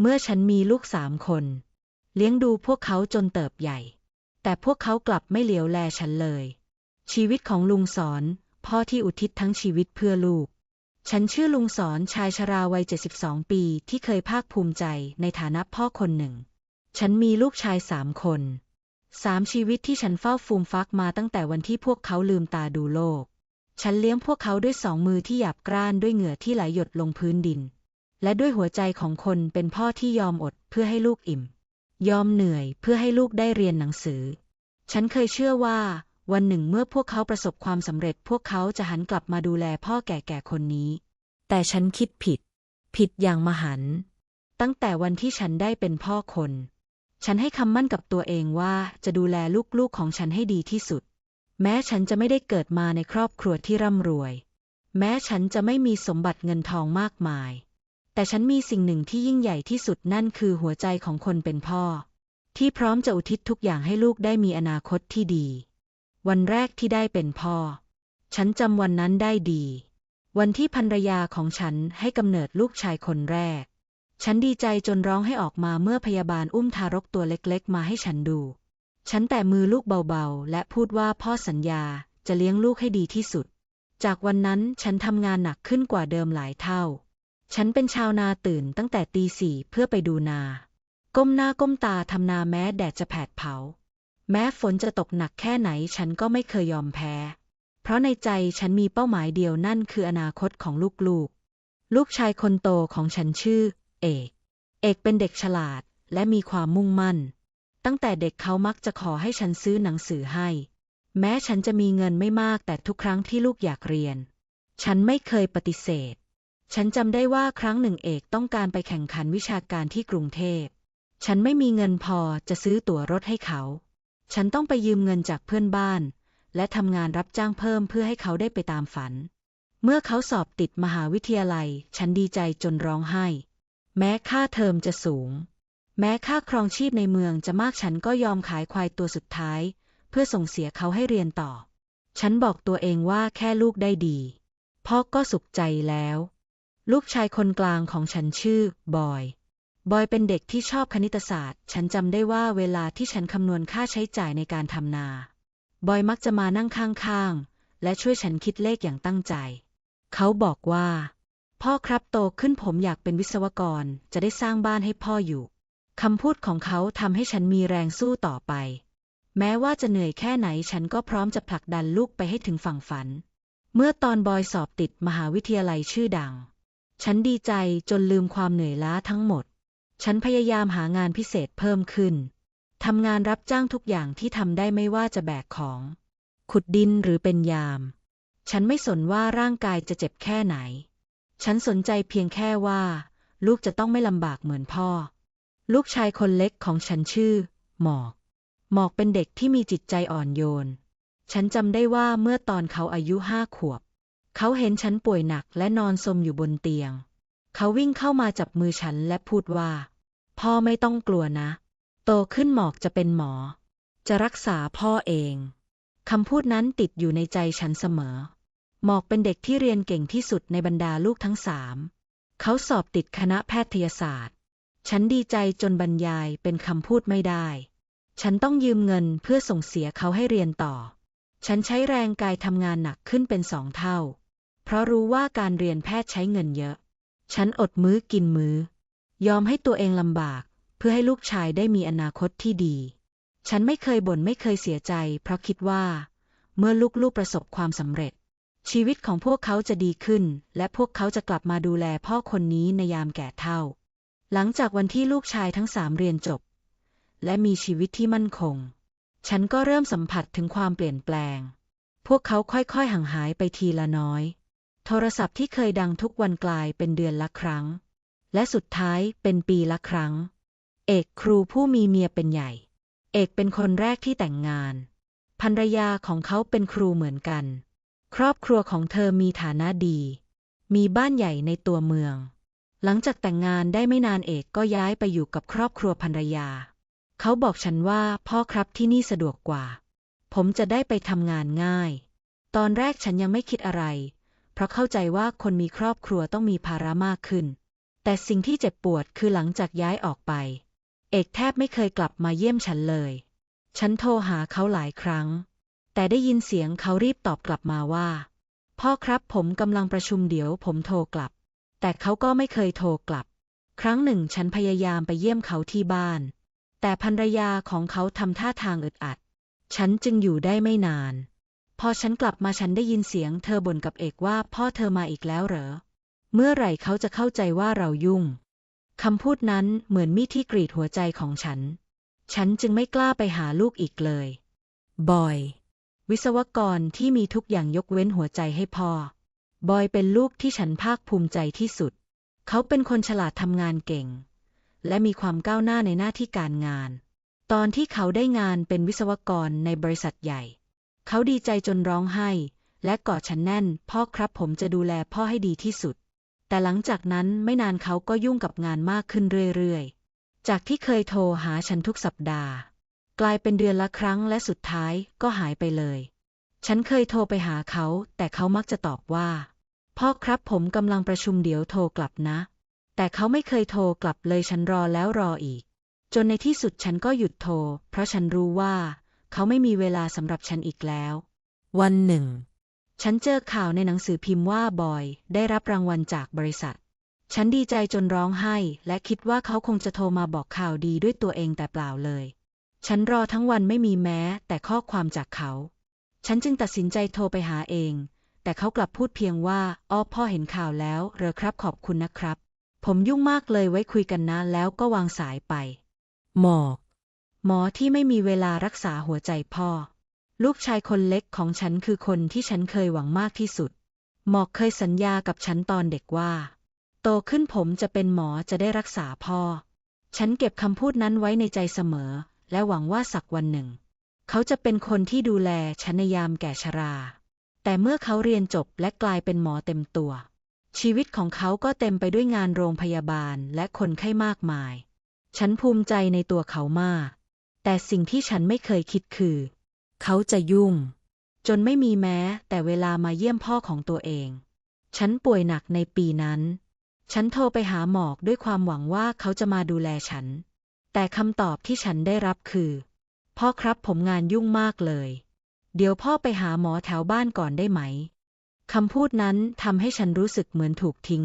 เมื่อฉันมีลูกสามคน เลี้ยงดูพวกเขาจนเติบใหญ่ แต่พวกเขากลับไม่เหลียวแลฉันเลย ชีวิตของลุงสอน พ่อที่อุทิศทั้งชีวิตเพื่อลูก ฉันชื่อลุงสอนชายชราวัย 72 ปีที่เคยภาคภูมิใจในฐานะพ่อคนหนึ่ง ฉันมีลูกชายสามคนสามชีวิตที่ฉันเฝ้าฟูมฟักมาตั้งแต่วันที่พวกเขาลืมตาดูโลก ฉันเลี้ยงพวกเขาด้วยสองมือที่หยาบกร้านด้วยเหงื่อที่ไหลหยดลงพื้นดิน และด้วยหัวใจของคนเป็นพ่อที่ยอมอดเพื่อให้ลูกอิ่ม ยอมเหนื่อยเพื่อให้ลูกได้เรียนหนังสือ ฉันเคยเชื่อว่า วันหนึ่งเมื่อพวกเขาประสบความสำเร็จ พวกเขาจะหันกลับมาดูแลพ่อแก่ๆคนนี้ แต่ฉันคิดผิด ผิดอย่างมหันต์ตั้งแต่วันที่ฉันได้เป็นพ่อคน ฉันให้คำมั่นกับตัวเองว่าจะดูแลลูกๆของฉันให้ดีที่สุด แม้ฉันจะไม่ได้เกิดมาในครอบครัวที่ร่ำรวย แม้ฉันจะไม่มีสมบัติเงินทองมากมาย แต่ฉันมีสิ่งหนึ่งที่ยิ่งใหญ่ที่สุดนั่นคือหัวใจของคนเป็นพ่อ ที่พร้อมจะอุทิศทุกอย่างให้ลูกได้มีอนาคตที่ดี วันแรกที่ได้เป็นพ่อ ฉันจำวันนั้นได้ดี วันที่ภรรยาของฉันให้กำเนิดลูกชายคนแรก ฉันดีใจจนร้องให้ออกมาเมื่อพยาบาลอุ้มทารกตัวเล็กๆ มาให้ฉันดู ฉันแต่มือลูกเบาๆ และพูดว่าพ่อสัญญาจะเลี้ยงลูกให้ดีที่สุด จากวันนั้นฉันทำงานหนักขึ้นกว่าเดิมหลายเท่า ฉันเป็นชาวนาตื่นตั้งแต่ตีสี่เพื่อไปดูนา ก้มหน้าก้มตาทำนาแม้แดดจะแผดเผา แม้ฝนจะตกหนักแค่ไหนฉันก็ไม่เคยยอมแพ้ เพราะในใจฉันมีเป้าหมายเดียวนั่นคืออนาคตของลูกๆ ลูกชายคนโตของฉันชื่อ เอก เอกเป็นเด็กฉลาดและมีความมุ่งมั่น ตั้งแต่เด็กเขามักจะขอให้ฉันซื้อหนังสือให้ แม้ฉันจะมีเงินไม่มากแต่ทุกครั้งที่ลูกอยากเรียน ฉันไม่เคยปฏิเสธ ฉันจำได้ว่าครั้งหนึ่งเอกต้องการไปแข่งขันวิชาการที่กรุงเทพ ฉันไม่มีเงินพอจะซื้อตั๋วรถให้เขา ฉันต้องไปยืมเงินจากเพื่อนบ้าน และทำงานรับจ้างเพิ่มเพื่อให้เขาได้ไปตามฝัน เมื่อเขาสอบติดมหาวิทยาลัย ฉันดีใจจนร้องไห้ แม้ค่าเทอมจะสูง แม้ค่าครองชีพในเมืองจะมากฉันก็ยอมขายควายตัวสุดท้าย เพื่อส่งเสียเขาให้เรียนต่อ ฉันบอกตัวเองว่าแค่ลูกได้ดีพ่อก็สุขใจแล้ว ลูกชายคนกลางของฉันชื่อ บอย บอยเป็นเด็กที่ชอบคณิตศาสตร์ ฉันจำได้ว่าเวลาที่ฉันคำนวณค่าใช้จ่ายในการทำนา บอยมักจะมานั่งข้างๆ และช่วยฉันคิดเลขอย่างตั้งใจ เขาบอกว่า พ่อครับโตขึ้นผมอยากเป็นวิศวกร จะได้สร้างบ้านให้พ่ออยู่ คำพูดของเขาทำให้ฉันมีแรงสู้ต่อไป แม้ว่าจะเหนื่อยแค่ไหนฉันก็พร้อมจะผลักดันลูกไปให้ถึงฝั่งฝัน เมื่อตอนบอยสอบติดมหาวิทยาลัยชื่อดัง ฉันดีใจจนลืมความเหนื่อยล้าทั้งหมด ฉันพยายามหางานพิเศษเพิ่มขึ้น ทำงานรับจ้างทุกอย่างที่ทำได้ไม่ว่าจะแบกของ ขุดดินหรือเป็นยาม ฉันไม่สนว่าร่างกายจะเจ็บแค่ไหน ฉันสนใจเพียงแค่ว่า ลูกจะต้องไม่ลำบากเหมือนพ่อ ลูกชายคนเล็กของฉันชื่อ หมอก หมอกเป็นเด็กที่มีจิตใจอ่อนโยน ฉันจำได้ว่าเมื่อตอนเขาอายุห้าขวบ เขาเห็นฉันป่วยหนักและนอนสมอยู่บนเตียง เขาวิ่งเข้ามาจับมือฉันและพูดว่า พ่อไม่ต้องกลัวนะ โตขึ้นหมอกจะเป็นหมอ จะรักษาพ่อเองคำพูดนั้นติดอยู่ในใจฉันเสมอ หมอกเป็นเด็กที่เรียนเก่งที่สุดในบรรดาลูกทั้งสาม เขาสอบติดคณะแพทยศาสตร์ ฉันดีใจจนบรรยายเป็นคำพูดไม่ได้ ฉันต้องยืมเงินเพื่อส่งเสียเขาให้เรียนต่อ ฉันใช้แรงกายทำงานหนักขึ้นเป็นสองเท่า เพราะรู้ว่าการเรียนแพทย์ใช้เงินเยอะ ฉันอดมื้อกินมื้อ ยอมให้ตัวเองลำบาก เพื่อให้ลูกชายได้มีอนาคตที่ดี ฉันไม่เคยบ่นไม่เคยเสียใจ เพราะคิดว่า เมื่อลูกๆประสบความสำเร็จ ชีวิตของพวกเขาจะดีขึ้น และพวกเขาจะกลับมาดูแลพ่อคนนี้ในยามแก่เฒ่า หลังจากวันที่ลูกชายทั้งสามเรียนจบ และมีชีวิตที่มั่นคง ฉันก็เริ่มสัมผัสถึงความเปลี่ยนแปลง พวกเขาค่อยๆห่างหายไปทีละน้อย โทรศัพท์ที่เคยดังทุกวันกลายเป็นเดือนละครั้ง และสุดท้ายเป็นปีละครั้ง เอกครูผู้มีเมียเป็นใหญ่ เอกเป็นคนแรกที่แต่งงานภรรยาของเขาเป็นครูเหมือนกัน ครอบครัวของเธอมีฐานะดี มีบ้านใหญ่ในตัวเมือง หลังจากแต่งงานได้ไม่นานเอกก็ย้ายไปอยู่กับครอบครัวภรรยา เขาบอกฉันว่าพ่อครับที่นี่สะดวกกว่า ผมจะได้ไปทำงานง่าย ตอนแรกฉันยังไม่คิดอะไร เพราะเข้าใจว่าคนมีครอบครัวต้องมีภาระมากขึ้น แต่สิ่งที่เจ็บปวดคือหลังจากย้ายออกไป เอกแทบไม่เคยกลับมาเยี่ยมฉันเลย ฉันโทรหาเขาหลายครั้ง แต่ได้ยินเสียงเขารีบตอบกลับมาว่า พ่อครับผมกำลังประชุมเดี๋ยวผมโทรกลับ แต่เขาก็ไม่เคยโทรกลับ ครั้งหนึ่งฉันพยายามไปเยี่ยมเขาที่บ้าน แต่ภรรยาของเขาทำท่าทางอึดอัด ฉันจึงอยู่ได้ไม่นาน พอฉันกลับมาฉันได้ยินเสียงเธอบ่นกับเอกว่าพ่อเธอมาอีกแล้วเหรอ เมื่อไหร่เขาจะเข้าใจว่าเรายุ่ง คำพูดนั้นเหมือนมีดที่กรีดหัวใจของฉัน ฉันจึงไม่กล้าไปหาลูกอีกเลย บอย วิศวกรที่มีทุกอย่างยกเว้นหัวใจให้พ่อ บอยเป็นลูกที่ฉันภาคภูมิใจที่สุด เขาเป็นคนฉลาดทำงานเก่ง และมีความก้าวหน้าในหน้าที่การงาน ตอนที่เขาได้งานเป็นวิศวกรในบริษัทใหญ่ เขาดีใจจนร้องไห้ และกอดฉันแน่น พ่อครับผมจะดูแลพ่อให้ดีที่สุด แต่หลังจากนั้นไม่นานเขาก็ยุ่งกับงานมากขึ้นเรื่อยๆ จากที่เคยโทรหาฉันทุกสัปดาห์ กลายเป็นเดือนละครั้งและสุดท้ายก็หายไปเลย ฉันเคยโทรไปหาเขา แต่เขามักจะตอบว่า พ่อครับผมกำลังประชุมเดี๋ยวโทรกลับนะ แต่เขาไม่เคยโทรกลับเลยฉันรอแล้วรออีก จนในที่สุดฉันก็หยุดโทร เพราะฉันรู้ว่า เขาไม่มีเวลาสำหรับฉันอีกแล้ว วันหนึ่ง ฉันเจอข่าวในหนังสือพิมพ์ว่าบอย ได้รับรางวัลจากบริษัท ฉันดีใจจนร้องไห้ และคิดว่าเขาคงจะโทรมาบอกข่าวดีด้วยตัวเองแต่เปล่าเลย ฉันรอทั้งวันไม่มีแม้ แต่ข้อความจากเขา ฉันจึงตัดสินใจโทรไปหาเอง แต่เขากลับพูดเพียงว่าอ้อพ่อเห็นข่าวแล้วเหรอครับขอบคุณนะครับ ผมยุ่งมากเลยไว้คุยกันนะแล้วก็วางสายไป หมอก หมอที่ไม่มีเวลารักษาหัวใจพ่อ ลูกชายคนเล็กของฉันคือคนที่ฉันเคยหวังมากที่สุด หมอกเคยสัญญากับฉันตอนเด็กว่า โตขึ้นผมจะเป็นหมอจะได้รักษาพ่อ ฉันเก็บคำพูดนั้นไว้ในใจเสมอ และหวังว่าสักวันหนึ่ง เขาจะเป็นคนที่ดูแลฉันในยามแก่ชรา แต่เมื่อเขาเรียนจบและกลายเป็นหมอเต็มตัว ชีวิตของเขาก็เต็มไปด้วยงานโรงพยาบาลและคนไข้มากมาย ฉันภูมิใจในตัวเขามาก แต่สิ่งที่ฉันไม่เคยคิดคือ เขาจะยุ่ง จนไม่มีแม้ แต่เวลามาเยี่ยมพ่อของตัวเอง ฉันป่วยหนักในปีนั้น ฉันโทรไปหาหมอกด้วยความหวังว่าเขาจะมาดูแลฉัน แต่คำตอบที่ฉันได้รับคือ พ่อครับผมงานยุ่งมากเลย เดี๋ยวพ่อไปหาหมอแถวบ้านก่อนได้ไหมคำพูดนั้นทำให้ฉันรู้สึกเหมือนถูกทิ้ง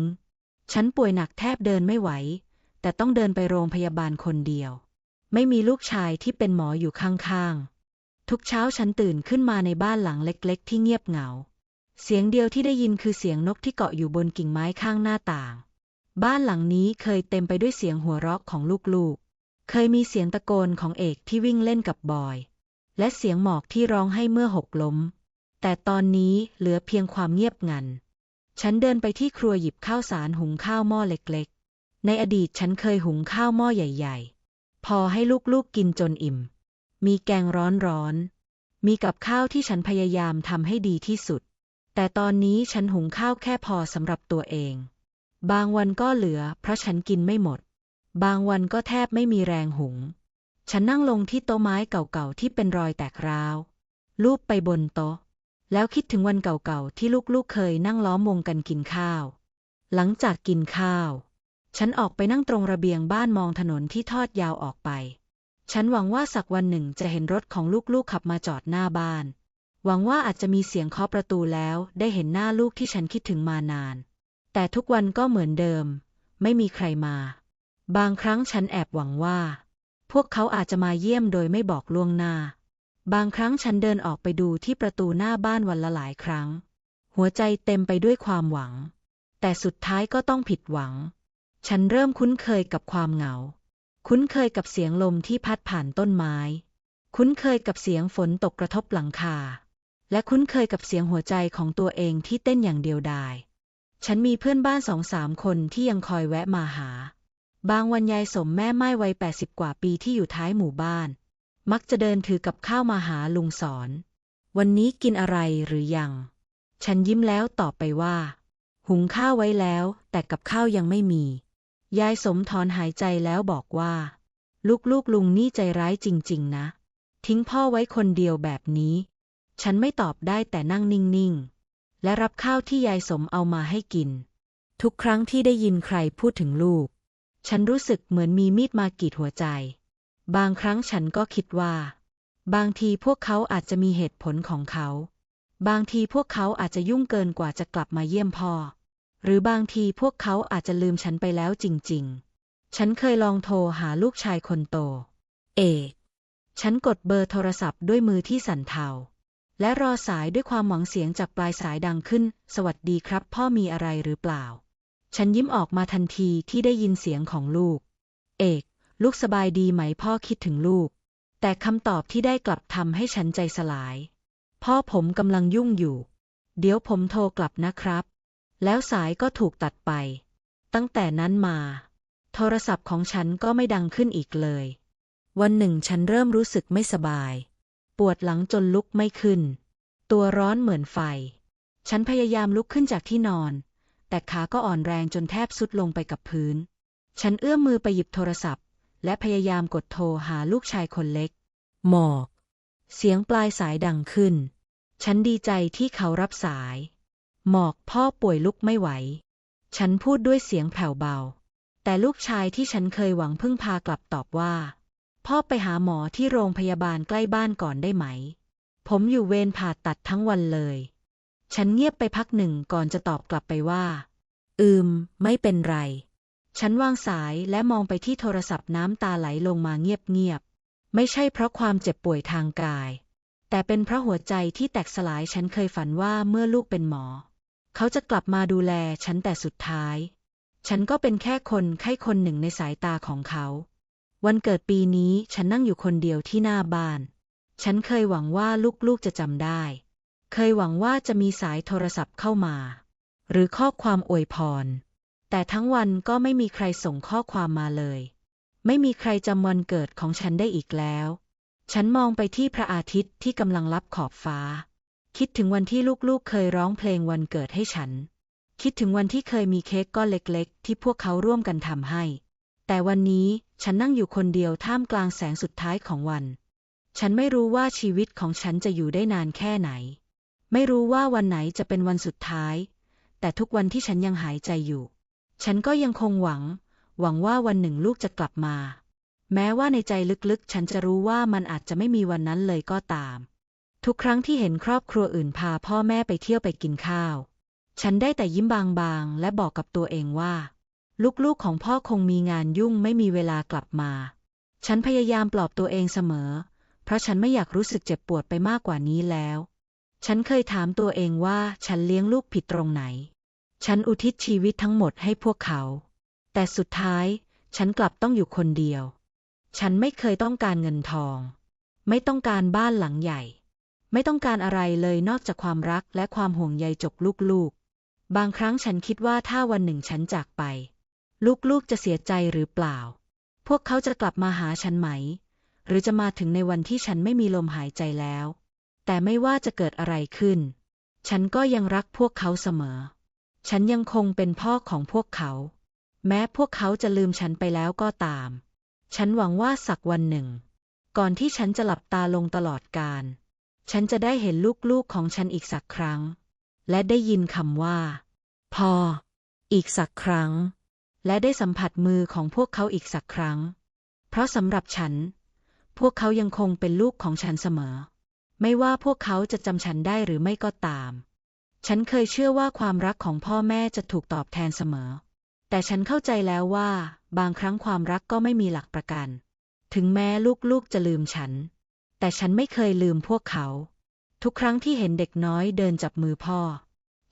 ฉันป่วยหนักแทบเดินไม่ไหว แต่ต้องเดินไปโรงพยาบาลคนเดียว ไม่มีลูกชายที่เป็นหมออยู่ข้างๆ ทุกเช้าฉันตื่นขึ้นมาในบ้านหลังเล็กๆ ที่เงียบเหงา เสียงเดียวที่ได้ยินคือเสียงนกที่เกาะอยู่บนกิ่งไม้ข้างหน้าต่าง บ้านหลังนี้เคยเต็มไปด้วยเสียงหัวเราะของลูกๆ เคยมีเสียงตะโกนของเอกที่วิ่งเล่นกับบอย และเสียงหมอกที่ร้องให้เมื่อหกล้ม แต่ตอนนี้เหลือเพียงความเงียบงัน ฉันเดินไปที่ครัวหยิบข้าวสารหุงข้าวหม้อเล็กๆ ในอดีตฉันเคยหุงข้าวหม้อใหญ่ ๆ พอให้ลูกๆกินจนอิ่ม มีแกงร้อนๆมีกับข้าวที่ฉันพยายามทำให้ดีที่สุด แต่ตอนนี้ฉันหุงข้าวแค่พอสำหรับตัวเอง บางวันก็เหลือ เพราะฉันกินไม่หมด บางวันก็แทบไม่มีแรงหุง ฉันนั่งลงที่โต๊ะไม้เก่าๆที่เป็นรอยแตกร้าว ลูบไปบนโต๊ะ แล้วคิดถึงวันเก่าๆที่ลูกๆเคยนั่งล้อมวงกันกินข้าว หลังจากกินข้าว ฉันออกไปนั่งตรงระเบียงบ้านมองถนนที่ทอดยาวออกไป ฉันหวังว่าสักวันหนึ่งจะเห็นรถของลูกๆขับมาจอดหน้าบ้าน หวังว่าอาจจะมีเสียงเคาะประตูแล้วได้เห็นหน้าลูกที่ฉันคิดถึงมานาน แต่ทุกวันก็เหมือนเดิม ไม่มีใครมา บางครั้งฉันแอบหวังว่า พวกเขาอาจจะมาเยี่ยมโดยไม่บอกล่วงหน้า บางครั้งฉันเดินออกไปดูที่ประตูหน้าบ้านวันละหลายครั้ง หัวใจเต็มไปด้วยความหวัง แต่สุดท้ายก็ต้องผิดหวัง ฉันเริ่มคุ้นเคยกับความเหงา คุ้นเคยกับเสียงลมที่พัดผ่านต้นไม้ คุ้นเคยกับเสียงฝนตกกระทบหลังคา และคุ้นเคยกับเสียงหัวใจของตัวเองที่เต้นอย่างเดียวดาย ฉันมีเพื่อนบ้านสองสามคนที่ยังคอยแวะมาหา บางวันยายสมแม่ไม้วัยแปดสิบกว่าปีที่อยู่ท้ายหมู่บ้าน มักจะเดินถือกับข้าวมาหาลุงสอน วันนี้กินอะไรหรือยัง ฉันยิ้มแล้วตอบไปว่า หุงข้าวไว้แล้ว แต่กับข้าวยังไม่มี ยายสมถอนหายใจแล้วบอกว่า ลูกๆลุงนี่ใจร้ายจริง ๆ นะ ทิ้งพ่อไว้คนเดียวแบบนี้ ฉันไม่ตอบได้แต่นั่งนิ่ง ๆ และรับข้าวที่ยายสมเอามาให้กิน ทุกครั้งที่ได้ยินใครพูดถึงลูก ฉันรู้สึกเหมือนมีมีดมากรีดหัวใจ บางครั้งฉันก็คิดว่า บางทีพวกเขาอาจจะมีเหตุผลของเขา บางทีพวกเขาอาจจะยุ่งเกินกว่าจะกลับมาเยี่ยมพ่อ หรือบางทีพวกเขาอาจจะลืมฉันไปแล้วจริง ๆ ฉันเคยลองโทรหาลูกชายคนโต เอกฉันกดเบอร์โทรศัพท์ด้วยมือที่สั่นเทา และรอสายด้วยความหวังเสียงจากปลายสายดังขึ้น สวัสดีครับ พ่อมีอะไรหรือเปล่า ฉันยิ้มออกมาทันทีที่ได้ยินเสียงของลูก เอก ลูกสบายดีไหมพ่อคิดถึงลูก แต่คำตอบที่ได้กลับทำให้ฉันใจสลาย พ่อผมกำลังยุ่งอยู่ เดี๋ยวผมโทรกลับนะครับ แล้วสายก็ถูกตัดไป ตั้งแต่นั้นมา โทรศัพท์ของฉันก็ไม่ดังขึ้นอีกเลย วันหนึ่งฉันเริ่มรู้สึกไม่สบาย ปวดหลังจนลุกไม่ขึ้น ตัวร้อนเหมือนไฟ ฉันพยายามลุกขึ้นจากที่นอน แต่ขาก็อ่อนแรงจนแทบสุดลงไปกับพื้น ฉันเอื้อมมือไปหยิบโทรศัพท์ และพยายามกดโทรหาลูกชายคนเล็ก หมอก เสียงปลายสายดังขึ้น ฉันดีใจที่เขารับสาย หมอกพ่อป่วยลุกไม่ไหว ฉันพูดด้วยเสียงแผ่วเบา แต่ลูกชายที่ฉันเคยหวังพึ่งพากลับตอบว่า พ่อไปหาหมอที่โรงพยาบาลใกล้บ้านก่อนได้ไหม ผมอยู่เวรผ่าตัดทั้งวันเลย ฉันเงียบไปพักหนึ่งก่อนจะตอบกลับไปว่า อืม ไม่เป็นไร ฉันวางสายและมองไปที่โทรศัพท์น้ำตาไหลลงมาเงียบๆ ไม่ใช่เพราะความเจ็บป่วยทางกาย แต่เป็นเพราะหัวใจที่แตกสลายฉันเคยฝันว่าเมื่อลูกเป็นหมอ เขาจะกลับมาดูแลฉันแต่สุดท้าย ฉันก็เป็นแค่คนไข้คนหนึ่งในสายตาของเขา วันเกิดปีนี้ฉันนั่งอยู่คนเดียวที่หน้าบ้าน ฉันเคยหวังว่าลูกๆจะจำได้ เคยหวังว่าจะมีสายโทรศัพท์เข้ามา หรือข้อความอวยพร แต่ทั้งวันก็ไม่มีใครส่งข้อความมาเลย ไม่มีใครจำวันเกิดของฉันได้อีกแล้ว ฉันมองไปที่พระอาทิตย์ที่กำลังลับขอบฟ้า คิดถึงวันที่ลูกๆ เคยร้องเพลงวันเกิดให้ฉัน คิดถึงวันที่เคยมีเค้กก้อนเล็กๆ ที่พวกเขาร่วมกันทำให้ แต่วันนี้ฉันนั่งอยู่คนเดียวท่ามกลางแสงสุดท้ายของวัน ฉันไม่รู้ว่าชีวิตของฉันจะอยู่ได้นานแค่ไหน ไม่รู้ว่าวันไหนจะเป็นวันสุดท้าย แต่ทุกวันที่ฉันยังหายใจอยู่ ฉันก็ยังคงหวัง หวังว่าวันหนึ่งลูกจะกลับมา แม้ว่าในใจลึกๆ ฉันจะรู้ว่ามันอาจจะไม่มีวันนั้นเลยก็ตาม ทุกครั้งที่เห็นครอบครัวอื่นพาพ่อแม่ไปเที่ยวไปกินข้าว ฉันได้แต่ยิ้มบางๆ และบอกกับตัวเองว่า ลูกๆของพ่อคงมีงานยุ่งไม่มีเวลากลับมา ฉันพยายามปลอบตัวเองเสมอ เพราะฉันไม่อยากรู้สึกเจ็บปวดไปมากกว่านี้แล้ว ฉันเคยถามตัวเองว่าฉันเลี้ยงลูกผิดตรงไหน ฉันอุทิศชีวิตทั้งหมดให้พวกเขา แต่สุดท้ายฉันกลับต้องอยู่คนเดียว ฉันไม่เคยต้องการเงินทอง ไม่ต้องการบ้านหลังใหญ่ ไม่ต้องการอะไรเลยนอกจากความรักและความห่วงใยจกลูกๆ บางครั้งฉันคิดว่าถ้าวันหนึ่งฉันจากไป ลูกๆจะเสียใจหรือเปล่า พวกเขาจะกลับมาหาฉันไหม หรือจะมาถึงในวันที่ฉันไม่มีลมหายใจแล้ว แต่ไม่ว่าจะเกิดอะไรขึ้น ฉันก็ยังรักพวกเขาเสมอ ฉันยังคงเป็นพ่อของพวกเขา แม้พวกเขาจะลืมฉันไปแล้วก็ตาม ฉันหวังว่าสักวันหนึ่ง ก่อนที่ฉันจะหลับตาลงตลอดกาล ฉันจะได้เห็นลูกๆของฉันอีกสักครั้ง และได้ยินคำว่าพ่ออีกสักครั้ง และได้สัมผัสมือของพวกเขาอีกสักครั้ง เพราะสำหรับฉัน พวกเขายังคงเป็นลูกของฉันเสมอ ไม่ว่าพวกเขาจะจำฉันได้หรือไม่ก็ตาม ฉันเคยเชื่อว่าความรักของพ่อแม่จะถูกตอบแทนเสมอ แต่ฉันเข้าใจแล้วว่า บางครั้งความรักก็ไม่มีหลักประกัน ถึงแม้ลูกๆจะลืมฉัน แต่ฉันไม่เคยลืมพวกเขา ทุกครั้งที่เห็นเด็กน้อยเดินจับมือพ่อ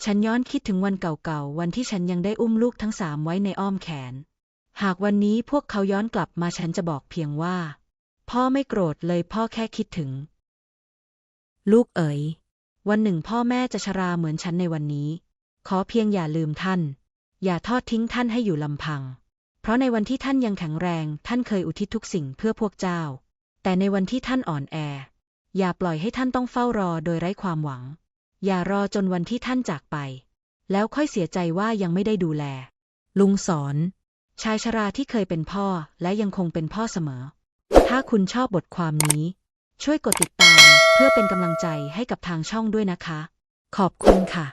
ฉันย้อนคิดถึงวันเก่าๆ วันที่ฉันยังได้อุ้มลูกทั้งสามไว้ในอ้อมแขน หากวันนี้พวกเขาย้อนกลับมาฉันจะบอกเพียงว่า พ่อไม่โกรธเลยพ่อแค่คิดถึง ลูกเอ๋ย วันหนึ่งพ่อแม่จะชราเหมือนฉันในวันนี้ ขอเพียงอย่าลืมท่าน อย่าทอดทิ้งท่านให้อยู่ลำพัง เพราะในวันที่ท่านยังแข็งแรง ท่านเคยอุทิศทุกสิ่งเพื่อพวกเจ้า แต่ในวันที่ท่านอ่อนแอ อย่าปล่อยให้ท่านต้องเฝ้ารอโดยไร้ความหวัง อย่ารอจนวันที่ท่านจากไป แล้วค่อยเสียใจว่ายังไม่ได้ดูแล ลุงสอน ชายชราที่เคยเป็นพ่อและยังคงเป็นพ่อเสมอ ถ้าคุณชอบบทความนี้ ช่วยกดติดตามเพื่อเป็นกำลังใจให้กับทางช่องด้วยนะคะ ขอบคุณค่ะ